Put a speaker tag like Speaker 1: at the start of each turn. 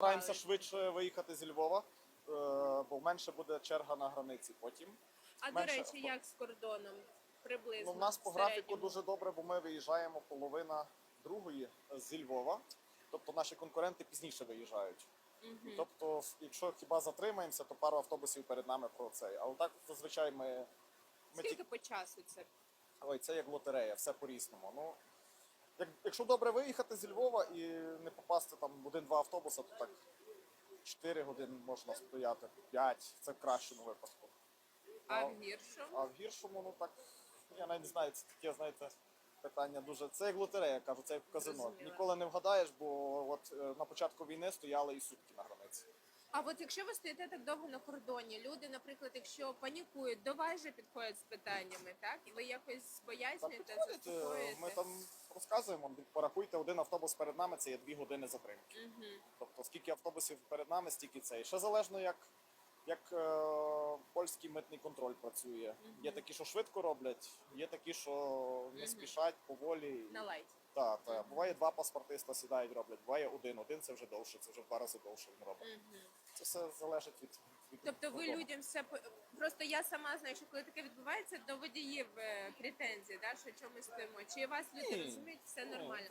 Speaker 1: Стараємося швидше виїхати зі Львова, е, бо менше буде черга на границі потім.
Speaker 2: А до речі, як з кордоном? Приблизно.
Speaker 1: Ну, в нас по графіку дуже добре, бо ми виїжджаємо половина другої зі Львова. Тобто наші конкуренти пізніше виїжджають.
Speaker 2: Мгм.
Speaker 1: Тобто, якщо хіба затримаємося, то пару автобусів перед нами про цей. Але так зазвичай ми. ми
Speaker 2: Скільки
Speaker 1: тільки...
Speaker 2: по часу це?
Speaker 1: Ой, це як лотерея, все по-різному. Ну, як, якщо добре виїхати зі Львова і не попасти там в один-два автобуса, то так 4 години можна стояти, 5, це в кращому випадку.
Speaker 2: А
Speaker 1: А-
Speaker 2: в гіршому?
Speaker 1: А в гіршому, ну так, я навіть не знаю, це таке, знаєте, питання дуже. Це як лотерея, кажу, це як в казино.
Speaker 2: Зрозуміла.
Speaker 1: Ніколи не вгадаєш, бо от е, на початку війни стояли і сутки на границі.
Speaker 2: А от якщо ви стоїте так довго на кордоні, люди, наприклад, якщо панікують, до вас же підходять з питаннями, так? І ви якось
Speaker 1: Там
Speaker 2: пояснюєте,
Speaker 1: підходять, е,
Speaker 2: заспокоюєте?
Speaker 1: ми там розказуємо, порахуйте один автобус перед нами, це є дві години затримки.
Speaker 2: Мгм.
Speaker 1: Тобто скільки автобусів перед нами, стільки це. І ще залежно, як, як е, польський митний контроль працює. Є такі, що швидко роблять, є такі, що не
Speaker 2: Мгм.
Speaker 1: спішать поволі.
Speaker 2: На лайті.
Speaker 1: Так, так. Буває два паспортиста сідають, роблять, буває один. Один це вже довше, це вже в два рази довше він робить.
Speaker 2: Мгм.
Speaker 1: Це все залежить від. від
Speaker 2: Тобто ви
Speaker 1: того.
Speaker 2: людям все по- просто я сама знаю, що коли таке відбувається, до водіїв е, претензії, да, що чомусь стоїмо. Чи вас люди
Speaker 1: Ні.
Speaker 2: розуміють, все
Speaker 1: Ні.
Speaker 2: нормально.